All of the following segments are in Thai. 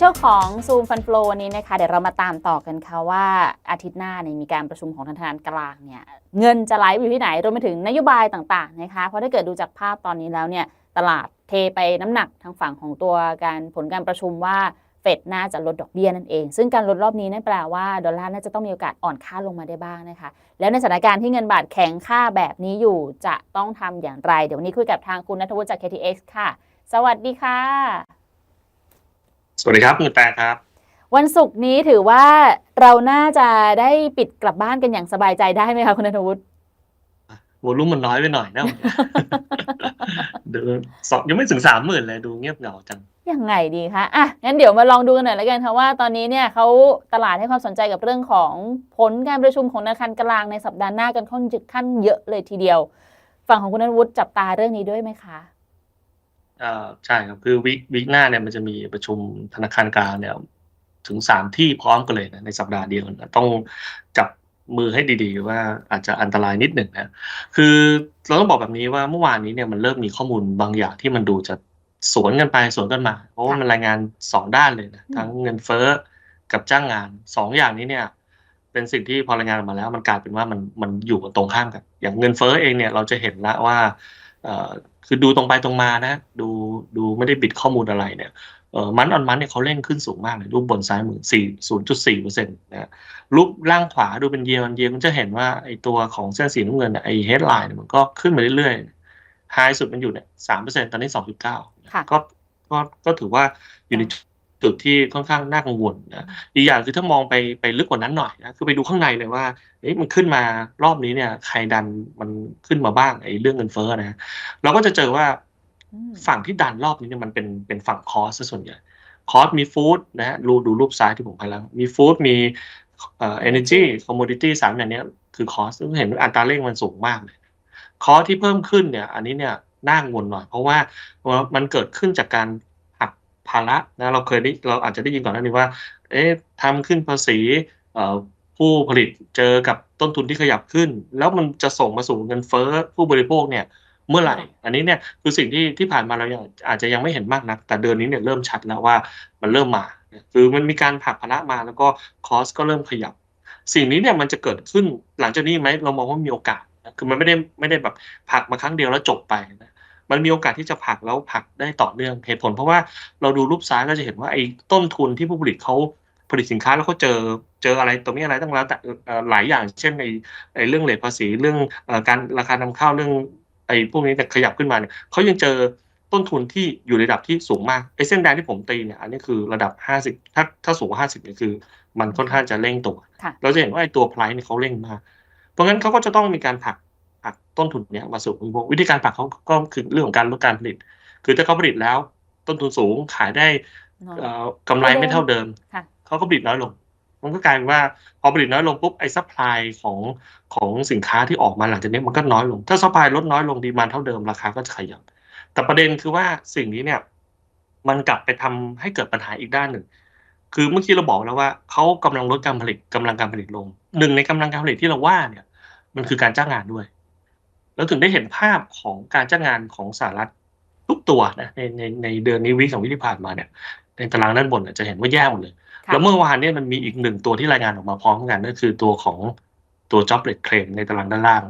ช่วงของ Zoom Fund Flow วันนี้นะคะเดี๋ยวเรามาตามต่อกันค่ะว่าอาทิตย์หน้าเนี่ยมีการประชุมของธนาคารกลางเนี่ยเงินจะไหลไปอยู่ที่ไหนรวมไปถึงนโยบายต่างๆนะคะเพราะถ้าเกิดดูจากภาพตอนนี้แล้วเนี่ยตลาดเทไปน้ำหนักทางฝั่งของตัวการผลการประชุมว่าเฟดน่าจะลดดอกเบี้ยนั่นเอง ซึ่งการลดรอบนี้นั่นแปลว่าดอลลาร์น่าจะต้องมีโอกาสอ่อนค่าลงมาได้บ้างนะคะ แล้วในสถานการณ์ที่เงินบาทแข็งค่าแบบนี้อยู่จะต้องทำอย่างไร เดี๋ยววันนี้คุยกับทางคุณนัทวุฒิจาก KTX ค่ะ สวัสดีค่ะ สวัสดีครับคุณแต่ครับ วันศุกร์นี้ถือว่าเราน่าจะได้ปิดกลับบ้านกันอย่างสบายใจได้ไหมคะคุณนัทวุฒิวอลุ่มมันน้อยไปหน่อยนะเดือนสองยังไม่ถึงสามหมื่นเลยดูเงียบเหงาจัง ยังไงดีคะอะงั้นเดี๋ยวมาลองดูกันหน่อยแล้วกันค่ะว่าตอนนี้เนี่ยเขาตลาดให้ความสนใจกับเรื่องของผลการประชุมของธนาคารกลางในสัปดาห์หน้ากันค่อนข้างเยอะเลยทีเดียว ฝั่งของคุณนัทวุฒิจับตาเรื่องนี้ด้วยไหมคะ อ่าใช่ครับคือวิกวิกหน้าเนี่ยมันจะมีประชุมธนาคารกลางเนี่ยถึงสามที่พร้อมกันเลยนะในสัปดาห์เดียวนะต้องจับมือให้ดีๆ ว่าอาจจะอันตรายนิดหนึ่งนะคือเราต้องบอกแบบนี้ว่าเมื่อวานนี้เนี่ยมันเริ่มมีข้อมูลบางอย่างที่มันดูจะสวนกันไปสวนกันมา เพราะว่ามันรายงานสองด้านเลยนะอืมทั้งเงินเฟ้อกับจ้างงานสองอย่างนี้เนี่ยเป็นสิ่งที่พอรายงานออกมาแล้ว มันกลายเป็นว่ามันมันอยู่ตรงข้ามกัน อย่างเงินเฟ้อเองเนี่ยเราจะเห็นละว่าเอ่อ คือดูตรงไปตรงมานะ ดูดูไม่ได้บิดข้อมูลอะไรเนี่ยเออมันออนมันเนี่ยเขาเร่งขึ้นสูงมากเลยรูปบนซ้ายมือสี่ศูนย์จุดสี่เปอร์เซ็นต์นะรูปล่างขวาดูเป็นเยียร์เยียร์มันจะเห็นว่าไอตัวของเส้นสีน้ำเงินเนี่ยไอเฮดไลน์มันก็ขึ้นมาเรื่อยๆไฮสุดมันอยู่เนี่ยสามเปอร์เซ็นต์ตอนนี้สองจุดเก้าค่ะก็ก็ก็ถือว่าอยู่ใน จุดที่ค่อนข้างน่ากังวลนะอีกอย่างคือถ้ามองไปไปลึกกว่านั้นหน่อยนะคือไปดูข้างในเลยว่าเอ๊ะมันขึ้นมารอบนี้เนี่ย ใครดันมันขึ้นมาบ้างไอ้เรื่องเงินเฟ้อนะเราก็จะเจอว่าอืมฝั่งที่ดันรอบนี้เนี่ยมันเป็นเป็นฝั่งคอสซะส่วนใหญ่คอสมีฟู้ดนะฮะดูดูรูปซ้ายที่ผมให้แล้ว มีฟู้ดมีเอ่อ energy commodity สามอย่างเนี้ยคือคอสซึ่งเห็นว่าอัตราเร่งมันสูงมากเลยคอสที่เพิ่มขึ้นเนี่ย อันนี้เนี่ยน่ากังวลหน่อย เพราะว่ามันเกิดขึ้นจากการหักภาระนะเราเคยได้เราอาจจะได้ยินก่อนหน้านี้ว่า เอ๊ะทำขึ้นภาษีเอ่อผู้ผลิตเจอกับต้นทุนที่ขยับขึ้น แล้วมันจะส่งมาสู่เงินเฟ้อผู้บริโภคเนี่ยเมื่อไหร่ อันนี้เนี่ยคือสิ่งที่ที่ผ่านมาเรายังอาจจะยังไม่เห็นมากนัก แต่เดือนนี้เนี่ยเริ่มชัดแล้วว่ามันเริ่มมา คือมันมีการผลักภาระมาแล้วก็คอสก็เริ่มขยับ สิ่งนี้เนี่ยมันจะเกิดขึ้นหลังจากนี้ไหมเรามองว่ามีโอกาสนะคือมันไม่ได้ไม่ได้แบบผลักมาครั้งเดียวแล้วจบไปนะ มันมีโอกาสที่จะผลักแล้วผลักได้ต่อเนื่องเหตุผล เพราะว่าเราดูรูปซ้ายก็จะเห็นว่าไอ้ต้นทุนที่ผู้ผลิตเขาผลิตสินค้าแล้วเขาเจอเจออะไรตรงนี้อะไรตั้งแล้วแต่เอ่อหลายอย่าง เช่นในไอ้เรื่องเลทภาษีเรื่องเอ่อการราคานำเข้าเรื่องไอ้พวกนี้แต่ยขยับขึ้นมาเนี่ยเขายังเจอต้นทุนที่อยู่ในระดับที่สูงมากไอ้เส้นแดงที่ผมตีเนี่ยอันนี้คือระดับ 50 ถ้าถ้าสูงกว่า50เนี่ยคือ มันค่อนข้างจะเร่งตัวค่ะเราจะเห็นว่าไอ้ตัวไพรเนี่ยเขาเร่งมากเพราะงั้นเขาก็จะต้องมีการผลัก ผลักต้นทุนเนี้ยมาสู่ผู้บริโภควิธีการผลักเขาก็คือเรื่องของการลดการผลิต คือถ้าเขาผลิตแล้ว ต้นทุนสูงขายได้เนอะเอ่อกำไรไม่เท่าเดิมค่ะเขาก็ผลิตน้อยลง มันก็กลายเป็นว่าพอผลิตน้อยลงปุ๊บไอ้ซัพพลายของของสินค้าที่ออกมาหลังจากนี้มันก็น้อยลง ถ้าซัพพลายลดน้อยลงดีมานเท่าเดิมราคาก็จะขยับแต่ประเด็นคือว่าสิ่งนี้เนี่ย มันกลับไปทำให้เกิดปัญหาอีกด้านหนึ่ง คือเมื่อกี้เราบอกแล้วว่าเขากำลังลดการผลิตกำลังการผลิตลงหนึ่งในกำลังการผลิตที่เราว่าเนี่ย มันคือการจ้างงานด้วย แล้วถึงได้เห็นภาพของการจ้างงานของสหรัฐทุกตัวนะในในในเดือนนี้วิของวิที่ผ่านมาเนี่ยในตารางด้านบนเนี่ยจะเห็นว่าแย่หมดเลยค่ะแล้วเมื่อวานเนี่ยมันมีอีกหนึ่งตัวที่รายงานออกมาพร้อมกันนั่นคือตัวของตัว joblet claim ในตารางด้านล่าง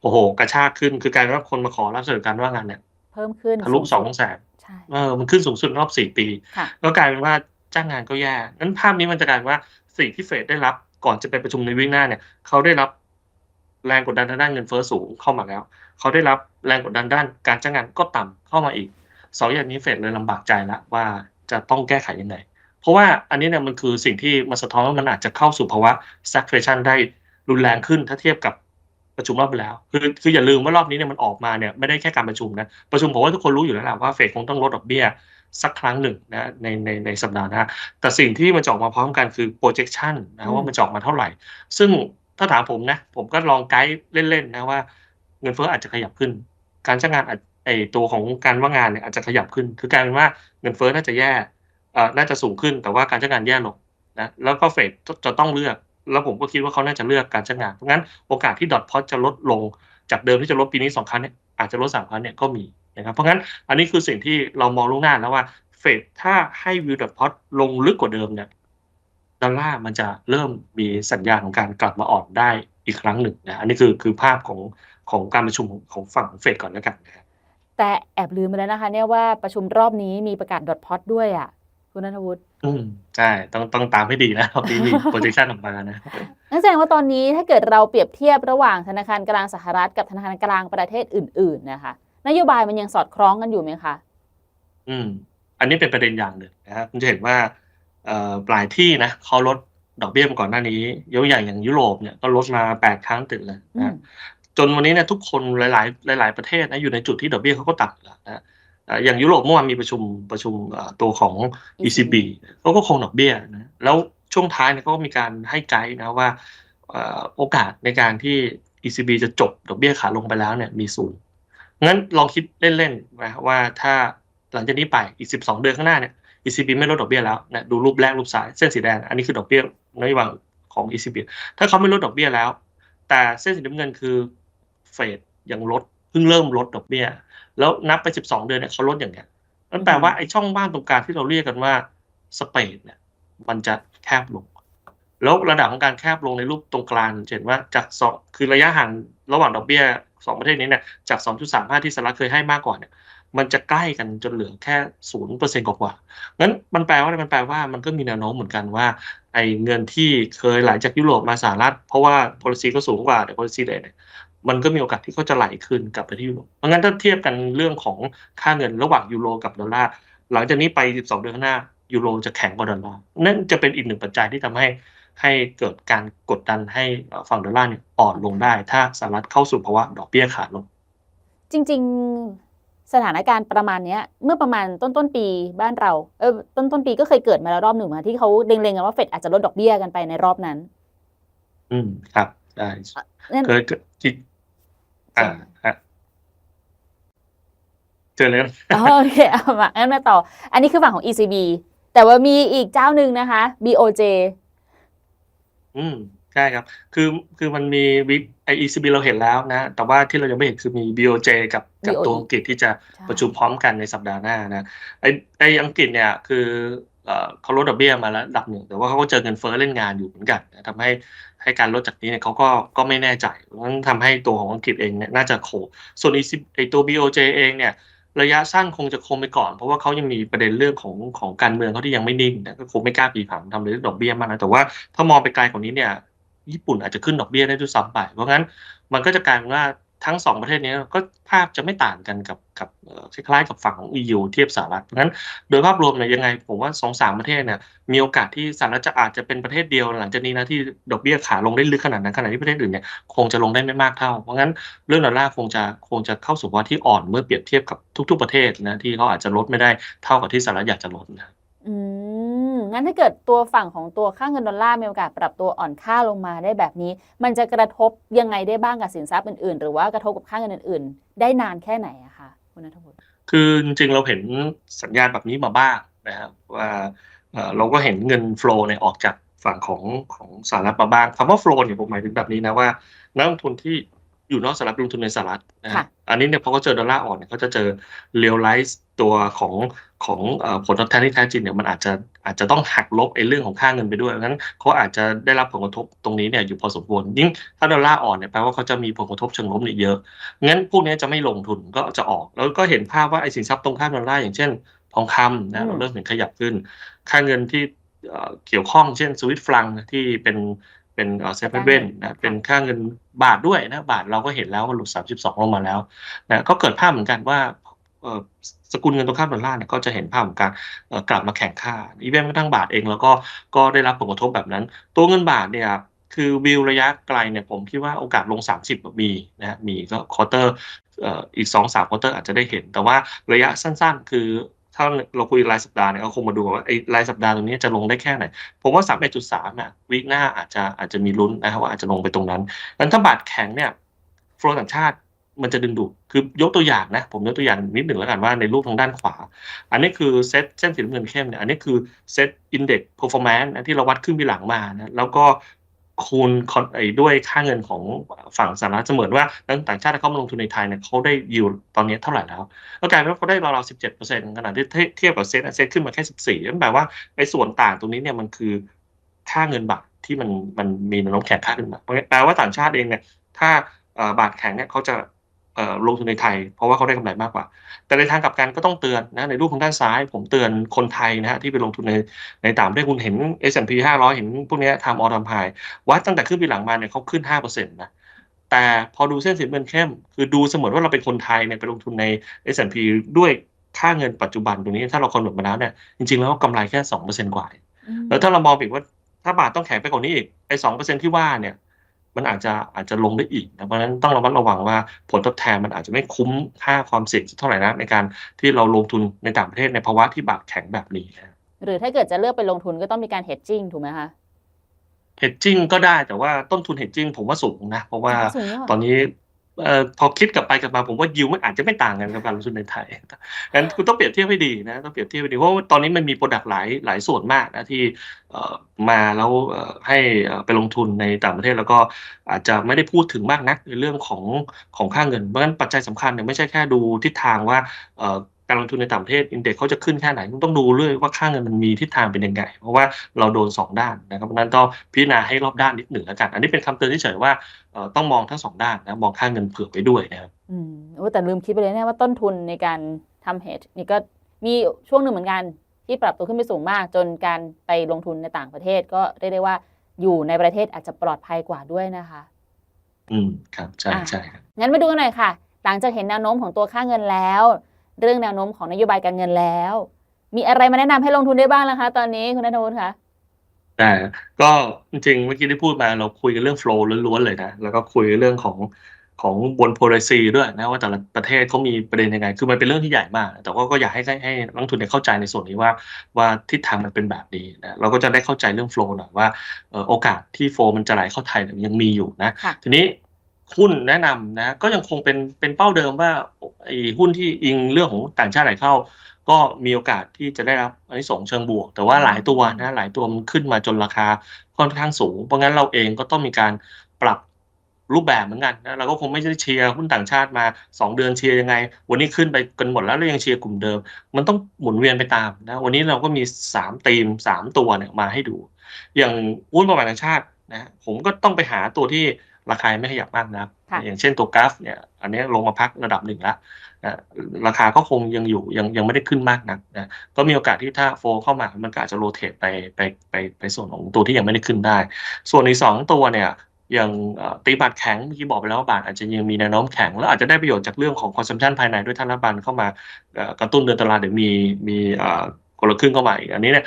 โอ้โห กระชากขึ้นคือการว่าคนมาขอรับสวัสดิการว่างงานเนี่ยเพิ่มขึ้นทะลุสองแสนใช่เออมันขึ้นสูงสุดรอบสี่ปีค่ะก็กลายเป็นว่าจ้างงานก็แย่นั้นภาพนี้มันจะกลายเป็นว่าสิ่งที่เฟดได้รับก่อนจะไปประชุมในวิกหน้าเนี่ยเขาได้รับ แรงกดดันทางด้านเงินเฟ้อสูงเข้ามาแล้ว เขาได้รับแรงกดดันด้านการจ้างงานก็ต่ำเข้ามาอีกสองอย่างนี้เฟดเลยลำบากใจล้วว่าจะต้องแก้ไขยังไง เพราะว่าอันนี้เนี่ยมันคือสิ่งที่มาสะท้อนว่ามันอาจจะเข้าสู่ภาวะ stagflation ได้รุนแรงขึ้นถ้าเทียบกับประชุมรอบที่แล้ว คือคืออย่าลืมว่ารอบนี้เนี่ยมันออกมาเนี่ยไม่ได้แค่การประชุมนะ ประชุมผมว่าทุกคนรู้อยู่แล้วแหละว่าเฟดคงต้องลดดอกเบี้ยสักครั้งหนึ่งนะในในในสัปดาห์หน้าแต่สิ่งที่มันจะออกมาพร้อมกันคือ projection นะว่ามันจะออกมาเท่าไหร่ ซึ่ง ถ้าถามผมนะ ผมก็ลองไกด์เล่นๆนะว่า เงินเฟ้ออาจจะขยับขึ้น การจ้างงานไอตัวของการว่างงานเนี่ยอาจจะขยับขึ้น คือกลายเป็นว่าเงินเฟ้อน่าจะแย่เอ่อน่าจะสูงขึ้นแต่ว่าการจ้างงานแย่ลงนะแล้วก็เฟดจะต้องเลือก แล้วผมก็คิดว่าเขาน่าจะเลือกการจ้างงานเพราะงั้นโอกาสที่ดอทพอจะลดลงจากเดิมที่จะลดปีนี้สองครั้งเนี่ยอาจจะลดสามครั้งเนี่ยก็มีนะครับเพราะงั้นอันนี้คือสิ่งที่เรามองล่วงหน้าแล้วว่าเฟเฟดถ้าให้วิวดอทพอตลงลึกกว่าเดิมเนี่ย ดอลลาร์มันจะเริ่มมีสัญญาณของการกลับมาอ่อนได้อีกครั้งหนึ่งนะอันนี้คือคือภาพของของการประชุมของของฝั่งเฟดก่อนแล้วกันนะครับแต่แอบลืมไปแล้วนะคะ เนี่ยว่าประชุมรอบนี้มีประกาศดอทพอตด้วยอะคุณนัทวุฒิอืมใช่ต้องต้องตามให้ดีนะรอบนี้มี projection ออกมานะนั่นแสดงว่าตอนนี้ถ้าเกิดเราเปรียบเทียบระหว่างธนาคารกลางสหรัฐกับธนาคารกลางประเทศอื่น ๆ นะคะ นโยบายมันยังสอดคล้องกันอยู่ไหมคะ อืม อันนี้เป็นประเด็นอย่างหนึ่งนะครับคุณจะเห็นว่า เอ่อปลายที่นะเขาลดดอกเบี้ยมาก่อนหน้านี้ยกตัวอย่างอย่างยุโรปเนี่ยก็ลดมาแปดครั้งติดเลยอืนะมจนวันนี้เนี่ยทุกคนหลาย ๆ หลาย ๆ ประเทศนะอยู่ในจุดที่ดอกเบี้ยเขาก็ต่ำอยู่แล้วนะเอ่ออย่างยุโรปเมื่อวานมีประชุมประชุมเอ่อตัวของ ECB เขาก็คงดอกเบี้ยนะแล้วช่วงท้ายเนี่ยเขาก็มีการให้ไกด์นะว่าเอ่อโอกาสในการที่ ECB จะจบดอกเบี้ยขาลงไปแล้วเนี่ยมีสูงงั้นลองคิดเล่นๆนะว่าถ้าหลังจากนี้ไปอีก 12 เดือนข้างหน้าเนี่ย ECB ไม่ลดดอกเบี้ยแล้วนะดูรูปแรกรูปซ้ายเส้นสีแดงอันนี้คือดอกเบี้ยนโยบายของ ECB ถ้าเขาไม่ลดดอกเบี้ยแล้ว แต่เส้นสีน้ำเงินคือเฟดยังลดเพิ่งเริ่มลดดอกเบี้ย แล้วนับไป 12 เดือนเนี่ยเขาลดอย่างเงี้ยนั่นแปลว่าไอ้ช่องว่างตรงกลางที่เราเรียกกันว่าสเปดเนี่ยมันจะแคบลง แล้วระดับของการแคบลงในรูปตรงกลางจะเห็นว่าจากสองคือระยะห่างระหว่างดอกเบี้ย สองประเทศนี้เนี่ยจาก 2.35 ที่สหรัฐเคยให้มากกว่าเนี่ยมันจะใกล้กันจนเหลือแค่ศูนย์เปอร์เซ็นต์กว่างั้นมันแปลว่าอะไรมันแปลว่ามันก็มีแนวโน้มเหมือนกันว่า ไอ้เงินที่เคยไหลจากยุโรปมาสหรัฐ เพราะว่า policy ก็สูงกว่าแต่ policy rate เนี่ยมันก็มีโอกาสที่เขาจะไหลคืนกลับไปที่ยุโรปเพราะงั้นถ้าเทียบกันเรื่องของค่าเงินระหว่างยูโรกับดอลลาร์หลังจากนี้ไป 12 เดือนข้างหน้ายูโรจะแข็งกว่าดอลลาร์นั่นจะเป็นอีกหนึ่งปัจจัยที่ทำให้ ให้เกิดการกดดันให้เอ่อฝั่งดอลลาร์เนี่ยอ่อนลงได้ ถ้าสหรัฐเข้าสู่ภาวะดอกเบี้ยขาลง จริง ๆสถานการณ์ประมาณเนี้ย เมื่อประมาณต้นต้นๆปีบ้านเราเออต้นต้นๆปีก็เคยเกิดมาแล้วรอบหนึ่งมาที่เขาเล็งๆกันว่าเฟดอาจจะลดดอกเบี้ยกันไปในรอบนั้น อืมครับได้นั่นเคยเกิดที่อ่าฮะเจอเลยนะอ๋อโอเคเอามางั้นมาต่อ อันนี้คือฝั่งของ ECB แต่ว่ามีอีกเจ้าหนึ่งนะคะ BOJ อืม ใช่ครับ คือคือมันมีวิกไอ ECB เราเห็นแล้วนะ แต่ว่าที่เรายังไม่เห็นคือมี BOJ กับกับ BOE ตัวอังกฤษที่จะใช่ประชุมพร้อมกันในสัปดาห์หน้านะไอไออังกฤษเนี่ยคือเอ่อเขาลดดอกเบี้ยมาแล้วระดับหนึ่งแต่ว่าเขาก็เจอเงินเฟ้อเล่นงานอยู่เหมือนกันนะทำให้ให้การลดจากนี้เนี่ยเขาก็ก็ไม่แน่ใจเพราะฉะนั้นทำให้ตัวของอังกฤษเองเนี่ยน่าจะโคส่วน ECB ไอตัว BOJ เองเนี่ย ระยะสั้นคงจะคงไปก่อน เพราะว่าเขายังมีประเด็นเรื่องของของการเมืองเขาที่ยังไม่นิ่งนะก็คงไม่กล้าปีผังทำเรื่องดอกเบี้ยมากนะแต่ว่าถ้ามองไปไกลกว่านี้เนี่ย ญี่ปุ่นอาจจะขึ้นดอกเบี้ยได้ด้วยซ้ำไปเพราะงั้นมันก็จะกลายเป็นว่า ทั้งสองประเทศนี้ก็ภาพจะไม่ต่างกันกับกับคล้ายๆกับฝั่งของ EU เทียบสหรัฐเพราะงั้นโดยภาพรวมเนี่ยยังไง ผมว่าสองสามประเทศเนี่ยมีโอกาสที่สหรัฐจะอาจจะเป็นประเทศเดียว หลังจากนี้นะที่ดอกเบี้ยขาลงได้ลึกขนาดนั้นขณะที่ประเทศอื่นเนี่ยคงจะลงได้ไม่มากเท่า เพราะงั้นเรื่องดอลลาร์คงจะคงจะเข้าสู่ภาวะที่อ่อนเมื่อเปรียบเทียบกับทุก ๆ ประเทศนะที่เขาอาจจะลดไม่ได้เท่ากับที่สหรัฐอยากจะลดนะอืม งั้นถ้าเกิดตัวฝั่งของตัวค่าเงินดอลลาร์มีโอกาสปรับตัวอ่อนค่าลงมาได้แบบนี้ มันจะกระทบยังไงได้บ้างกับสินทรัพย์อื่นๆ หรือว่ากระทบกับค่าเงินอื่น ๆ ได้นานแค่ไหนอะคะคุณนัทวุฒิคือจริงๆเราเห็นสัญญาณแบบนี้มาบ้างนะครับว่าเราก็เห็นเงิน flow เนี่ยออกจากฝั่งของของสหรัฐมาบ้างคำว่า flow เนี่ยผมหมายถึงแบบนี้นะว่านักลงทุนที่อยู่นอกสหรัฐลงทุนในสหรัฐนะฮะอันนี้เนี่ยพอเขาเจอดอลลาร์อ่อนเนี่ยเขาจะเจอ realize ตัวของ ของเอ่อผลตอบแทนที่แท้จริงเนี่ยมันอาจจะอาจจะต้องหักลบไอ้เรื่องของค่าเงินไปด้วยงั้นเขาอาจจะได้รับผลกระทบตรงนี้เนี่ยอยู่พอสมควรยิ่งถ้าดอลลาร์อ่อนเนี่ยแปลว่าเขาจะมีผลกระทบเชิงลบเนี่ยเยอะงั้นพวกนี้จะไม่ลงทุนก็จะออก แล้วก็เห็นภาพว่าไอ้สินทรัพย์ตรงข้ามดอลลาร์อย่างเช่นทองคำนะเราเริ่มเห็นขยับขึ้น ค่าเงินที่เอ่อเกี่ยวข้องเช่นสวิตฟรังที่เป็นเป็นเซฟเว่นนะเป็นค่าเงินบาทด้วยนะบาทเราก็เห็นแล้วว่าหลุด 32 ลงมาแล้วนะก็เกิดภาพเหมือนกันว่าเอ่อ สกุลเงินตรงข้ามดอลลาร์เนี่ยก็จะเห็นภาพของการกลับมาแข่งค่าอีเวนต์กระทั่งบาทเองแล้วก็ก็ได้รับผลกระทบแบบนั้น ตัวเงินบาทเนี่ยคือวิวระยะไกลเนี่ยผมคิดว่าโอกาสลง 30 มีนะฮะมีก็ควอเตอร์เอ่ออีก2 3ควอเตอร์อาจจะได้เห็น แต่ว่าระยะสั้นๆ คือถ้าเราคุยรายสัปดาห์เนี่ยก็คงมาดูว่าไอ้รายสัปดาห์ตรงนี้จะลงได้แค่ไหน ผมว่า31.3อะวีคหน้าอาจจะอาจจะมีลุ้นนะครับว่าอาจจะลงไปตรงนั้นงั้นถ้าบาทแข็งเนี่ยฟลอต่างชาติ มันจะดึงดูดคือยกตัวอย่างนะ ผมยกตัวอย่างนิดหนึ่งแล้วกันว่าในรูปทางด้านขวา อันนี้คือเซตเส้นสีน้ำเงินเข้มเนี่ยอันนี้คือเซตอินเด็กซ์เพอร์ฟอร์แมนซ์ที่เราวัดขึ้นปีหลังมานะแล้วก็คูณไอ้ด้วยค่าเงินของฝั่งสหรัฐเสมือนว่านักต่างชาติที่เข้ามาลงทุนในไทยเนี่ยเขาได้ยิวตอนนี้เท่าไหร่แล้วก็กลายเป็นว่าเขาได้ราวๆสิบเจ็ดเปอร์เซ็นต์ขณะที่เทียบกับเซ็ตเซ็ตขึ้นมาแค่สิบสี่นั่นแปลว่าไอ้ส่วนต่างตรงนี้เนี่ยมันคือค่าเงินบาทที่มันมันมีแนวโน้มแข็งค่าขึ้นมาแปลว่าต่างชาติเองเนี่ยถ้าบาทแข็งเนี่ยเขาจะ ลงทุนในไทย เพราะว่าเขาได้กำไรมากกว่า แต่ในทางกลับกันก็ต้องเตือนนะในรูปของด้านซ้าย ผมเตือนคนไทยนะฮะที่ไปลงทุนในในต่างประเทศคุณเห็น S&P 500 เห็นพวกนี้ทำออทามไฮวัดตั้งแต่ขึ้นปีหลังมาเนี่ยเขาขึ้น 5%นะแต่พอดูเส้นสีเงินเข้ม คือดูเสมือนว่าเราเป็นคนไทยเนี่ยไปลงทุนใน S&P ด้วยค่าเงินปัจจุบันตรงนี้ถ้าเราคำนวณมาแล้วเนี่ยจริงๆ แล้วกำไรแค่2%กว่าแล้วถ้าเรามองอีกว่าถ้าบาทต้องแข็งไปกว่านี้อีกไอ้สองเปอร์เซ็นที่ว่าเนี่ย มันอาจจะอาจจะลงได้อีกนะเพราะฉะนั้นต้องระมัดระวังว่าผลตอบแทนมันอาจจะไม่คุ้มค่าความเสี่ยงเท่าไหร่นะในการที่เราลงทุนในต่างประเทศในภาวะที่บาทแข็งแบบนี้นะหรือถ้าเกิดจะเลือกไปลงทุนก็ต้องมีการ hedging ถูกไหมคะ hedging ก็ได้แต่ว่าต้นทุน hedging ผมว่าสูงนะ เพราะว่าสูงเยอะตอนนี้เอ่อ พอคิดกลับไปกลับมาผมว่ายิวมันอาจจะไม่ต่างกันกับการลงทุนในไทยงั้นคุณต้องเปรียบเทียบให้ดีนะต้องเปรียบเทียบให้ดีเพราะว่าตอนนี้มันมีโปรดักต์หลายหลายส่วนมากนะที่เอ่อมาแล้วเอ่อให้เอ่อไปลงทุนในต่างประเทศแล้วก็อาจจะไม่ได้พูดถึงมากนักในเรื่องของของค่าเงินเพราะฉะนั้นปัจจัยสำคัญเนี่ยไม่ใช่แค่ดูทิศทางว่าเอ่อ การลงทุนในต่างประเทศอินเด็กเขาจะขึ้นแค่ไหนคุณต้องดูเลยว่าค่าเงินมันมีทิศทางเป็นยังไง เพราะว่าเราโดนสองด้านนะครับเพราะฉะนั้นต้องพิจารณาให้รอบด้านนิดหนึ่งแล้วกัน อันนี้เป็นคำเตือนเฉยๆว่าเอ่อต้องมองทั้งสองด้านนะมองค่าเงินเผื่อไปด้วยนะครับอืมโอ้แต่ลืมคิดไปเลยเนี่ยว่าต้นทุนในการทำ hedge นี่ก็มีช่วงหนึ่งเหมือนกันที่ปรับตัวขึ้นไปสูงมาก จนการไปลงทุนในต่างประเทศก็เรียกได้ว่าอยู่ในประเทศอาจจะปลอดภัยกว่าด้วยนะคะ อืมครับใช่อะใช่ครับงั้นมาดูกันหน่อยค่ะ หลังจากเห็นแนวโน้มของตัวค่าเงินแล้ว เรื่องแนวโน้มของนโยบายการเงินแล้ว มีอะไรมาแนะนำให้ลงทุนได้บ้างล่ะคะ ตอนนี้คุณนัทวุฒิคะแต่ก็จริงๆเมื่อกี้ที่พูดมาเราคุยกันเรื่อง flow ล้วนๆเลยนะแล้วก็คุยเรื่องของของบน policy ด้วยนะว่าแต่ละประเทศเขามีประเด็นยังไง คือมันเป็นเรื่องที่ใหญ่มาก แต่ว่าก็อยากให้ให้ให้นักลงทุนเนี่ยเข้าใจในส่วนนี้ว่าว่าทิศทางมันเป็นแบบนี้นะเราก็จะได้เข้าใจเรื่อง flow หน่อยว่าเอ่อโอกาสที่ flow มันจะไหลเข้าไทยเนี่ยยังมีอยู่นะค่ะทีนี้ หุ้นแนะนำนะ ก็ยังคงเป็นเป็นเป้าเดิมว่าไอ้หุ้นที่อิงเรื่องของต่างชาติไหลเข้า ก็มีโอกาสที่จะได้รับอันนี้ส่งส์เชิงบวก แต่ว่าหลายตัวนะหลายตัวมันขึ้นมาจนราคาค่อนข้างสูง เพราะงั้นเราเองก็ต้องมีการปรับรูปแบบเหมือนกันนะเราก็คงไม่ได้เชียร์หุ้นต่างชาติมา 2 เดือนเชียร์ยังไง วันนี้ขึ้นไปกันหมดแล้วเรายังเชียร์กลุ่มเดิม มันต้องหมุนเวียนไปตามนะวันนี้เราก็มี3ธีม 3 ตัวเนี่ยมาให้ดู อย่างหุ้นประมาณต่างชาตินะผมก็ต้องไปหาตัวที่ ราคาไม่ขยับมากนะครับค่ะอย่างเช่นตัวกราฟเนี่ยอันนี้ลงมาพักระดับหนึ่งแล้วนะราคาก็คงยังอยู่ยังยังไม่ได้ขึ้นมากนักนะก็มีโอกาสที่ถ้าโฟเข้ามามันก็อาจจะโรเตทไปไปไปไปส่วนของตัวที่ยังไม่ได้ขึ้นได้ ส่วนอีกสองตัวเนี่ยอย่างเอ่อตีบาทแข็งเมื่อกี้บอกไปแล้วว่าบาทอาจจะยังมีแนวโน้มแข็ง แล้วอาจจะได้ประโยชน์จากเรื่องของ consumption ภายในด้วยท่านรัฐบาลเข้ามาเอ่อกระตุ้นเดือนตุลาเดี๋ยวมีมีเอ่อคนละครึ่งเข้ามาอีกอันนี้เนี่ย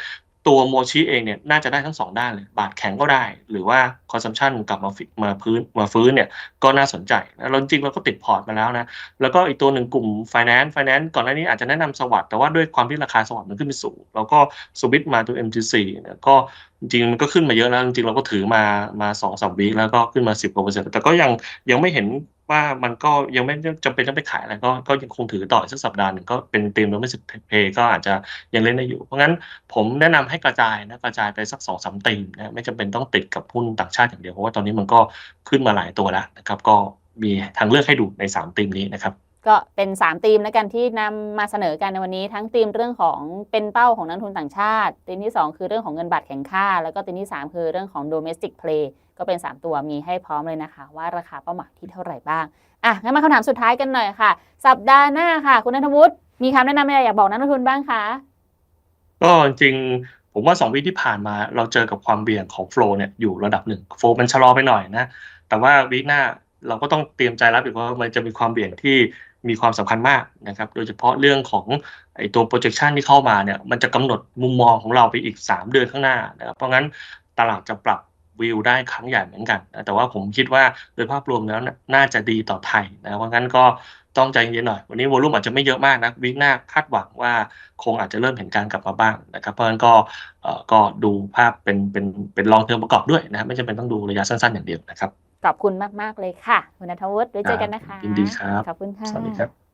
ตัวโมชิเองเนี่ยน่าจะได้ทั้งสองด้านเลย บาทแข็งก็ได้ หรือว่า consumption กลับมาฟมาพื้นมาฟื้นเนี่ยก็น่าสนใจนะเราจริงเราก็ติดพอร์ตมาแล้วนะ แล้วก็อีกตัวหนึ่งกลุ่ม finance finance ก่อนหน้านี้อาจจะแนะนำสวัสด์แต่ว่าด้วยความที่ราคาสวัสด์มันขึ้นไปสูง แล้วก็สวิตมาตัว MGC เนี่ยก็จริงมันก็ขึ้นมาเยอะแล้ว จริงเราก็ถือมามาสองสามวีแล้วก็ขึ้นมาสิบกว่าเปอร์เซ็นต์แต่ก็ยังยังไม่เห็น ว่ามันก็ยังไม่จำเป็นต้องไปขายอะไรก็ก็ยังคงถือต่อสักสัปดาห์หนึ่งก็เป็นเตรียมโดไม่สิบเพย์ก็อาจจะยังเล่นได้อยู่ เพราะงั้นผมแนะนำให้กระจายนะกระจายไปสักสองสามตีมนะไม่จำเป็นต้องติดกับหุ้นต่างชาติอย่างเดียวเพราะว่าตอนนี้มันก็ขึ้นมาหลายตัวแล้วนะครับ ก็มีทางเลือกให้ดูในสามตีมนี้นะครับ ก็เป็น3ธีมแล้วกันที่นำมาเสนอกันในวันนี้ ทั้งธีมเรื่องของเป็นเป้าของนักทุนต่างชาติธีมที่ 2 คือเรื่องของเงินบาทแข็งค่า แล้วก็ธีมที่ 3 คือเรื่องของ domestic play ก็เป็น 3 ตัวมีให้พร้อมเลยนะคะ ว่าราคาเป้าหมายที่เท่าไหร่บ้างอะงั้นมาคำถามสุดท้ายกันหน่อยค่ะ สัปดาห์หน้าค่ะ คุณนัทวุฒิมีคำแนะนำอะไรอยากบอกนักลงทุนบ้างคะก็จริงผมว่าสองวีที่ผ่านมาเราเจอกับความเบี่ยงของโฟล์เนี่ยอยู่ระดับหนึ่งโฟล์มันชะลอไปหน่อยนะ แต่ว่าวีหน้าเราก็ต้องเตรียมใจรับอีกว่ามันจะมีความเบี่ยงที่ มีความสำคัญมากนะครับ โดยเฉพาะเรื่องของไอตัว projection ที่เข้ามาเนี่ยมันจะกำหนดมุมมองของเราไปอีก 3 เดือนข้างหน้านะครับเพราะงั้นตลาดจะปรับวิวได้ครั้งใหญ่เหมือนกันนะแต่ว่าผมคิดว่าโดยภาพรวมแล้วน่าจะดีต่อไทยนะเพราะงั้นก็ต้องใจเย็นหน่อย วันนี้วอลุ่มอาจจะไม่เยอะมากนะวีคหน้าคาดหวังว่าคงอาจจะเริ่มเห็นการกลับมาบ้างนะครับ เพราะฉะนั้นก็เอ่อก็ดูภาพเป็นเป็นเป็นลองเทอมประกอบด้วยนะครับไม่จำเป็นต้องดูระยะสั้นๆอย่างเดียวนะครับ ขอบคุณมาก ๆ เลยค่ะ คุณนัทวุฒิไว้เจอกันนะคะยินดีครับขอบคุณค่ะสวัสดีครับ